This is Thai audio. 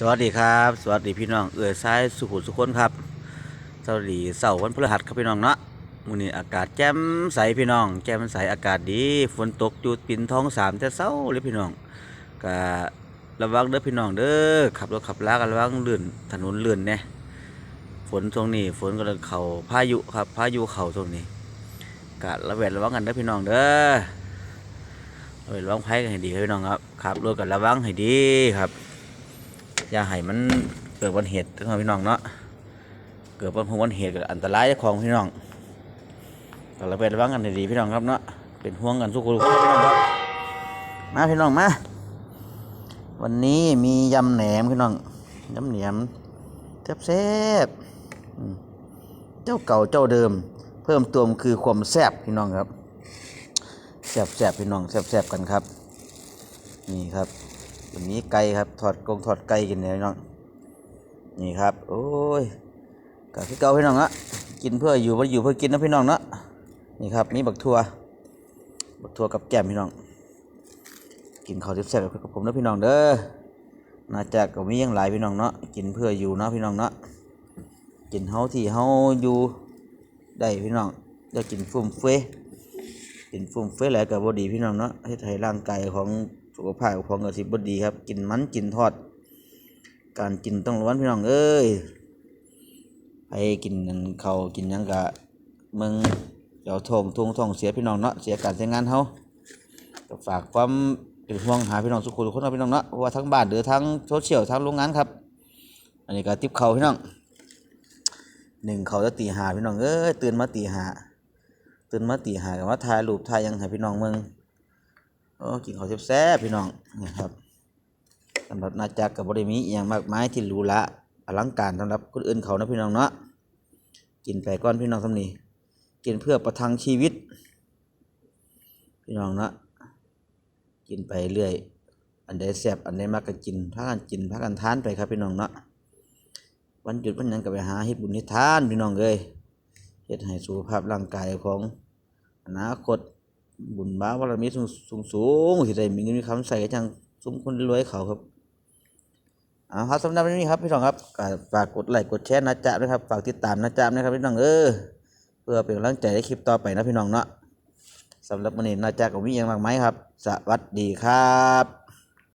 สวัสดีครับ สวัสดีพี่น้องเอือซ้ายสุขุมสุขคนครับสวัสดีเสาร์วันพฤหัสครับพี่น้องเนาะมื้อนี้อากาศแจ่มใสพี่น้อง แจ่มใสอากาศดีฝนตกอยู่ปิ่นท้องสามแต่เช้าเลยพี่น้องก็ระวังเด้อพี่น้องเด้อขับรถขับลากันระวังลื่นถนนลื่นเนี่ยฝนช่วงนี้ฝนก็เลยเข้าพายุครับพายุเข้าช่วงนี้ก็ระแวดระวังกันเด้อพี่น้องเด้อระแวดระวังภัยกันให้ดีครับพี่น้องครับขับรถกันระวังให้ดีครับ อย่าให้มันเกิดวันเหตุถึงพี่น้องเนาะเกิดวันพวันเหตุเกิดอันตรายของพี่น้องก็เราไประวังกันให้ดีพี่น้องครับเนาะเป็นห่วงกันทุกคนพี่น้องครับมาพี่น้องมาวันนี้มียำแหนมพี่น้องยำแหนมแซ่บๆอืมเจ้าเก่าเจ้าเดิม เพิ่มเติมคือความแซ่บพี่น้องครับแซ่บๆพี่น้องแซ่บๆกันครับ นี่ครับ วันนี้ไก่ครับถอดกรงถอดไก่กินเนี่ยพี่น้องนี่ครับ โอ้ยกับพี่เก่าพี่น้องอะกินเพื่ออยู่บ่ได้อยู่เพื่อกินนะพี่น้องเนาะนี่ครับมีบักทัวบักทัวกับแก้มพี่น้อง กินข้าวแซ่บๆกับผมนะพี่น้องเด้อน่าจะก็มียังหลายพี่น้องเนาะกินเพื่ออยู่เนาะพี่น้องเนาะกินเฮาที่เฮาอยู่ได้พี่น้องอย่ากินฟุ่มเฟือยกินฟุ่มเฟือยหลายกับบ่ดีพี่น้องเนาะเฮ็ดให้ร่างกายของ สุขภาพของก็สิบ่ดีครับ กินมันกินทอด การกินต้องระวังพี่น้องเอ้ยไปกินนั่นเขากินยังกะมึงเดี๋ยวท้องทงท้องเสียพี่น้องเนาะเสียการใช้งานเฮาฝากความเป็นห่วงหาพี่น้องทุกคนทุกคนเนาะพี่น้องเนาะเพราะว่าทั้งบ้านหรือทั้งโซเชียลทั้งโรงงานครับ อันนี้ก็ติบเขาพี่น้องหนึ่งเขาจะตีหาพี่น้องเอ้ยตื่นมาตีหาตื่นมาตีหากับว่าถ่ายรูปถ่ายยังให้พี่น้องเมือง โอ้กินข้าวแซ่บๆพี่น้องนี่ครับสำหรับนาจักกับบริมีอย่างมากมายที่หรูหระอลังการสำหรับคนอื่นเขานะพี่น้องเนาะกินไปก้อนพี่น้องสำนีกินเพื่อประทังชีวิต พี่น้องเนาะกินไปเรื่อย อันใดแซ่บอันใดมากก็กินพากันกินพากันทานไปครับพี่น้องเนาะวันหยุดวันยังก็ไปหาเฮ็ดบุญเฮ็ดทานพี่น้องเอ้ยเฮ็ดให้สุขภาพร่างกายของอนาคต บุญบารมีสูงสูงสูงสิได้มีเงินมีคำใส่ก็จังสมคนรวยเขาครับเอาครับสำหรับวันนี้ครับพี่น้องครับฝากกดไลค์กดแชร์นะจ๊ะนะครับฝากติดตามนะจ๊ะนะครับพี่น้องเออเพื่อเป็นกำลังใจในคลิปต่อไปนะพี่น้องเนาะสำหรับวันนี้นะจ๊ะก็มีอย่างมากไหมครับ สวัสดีครับ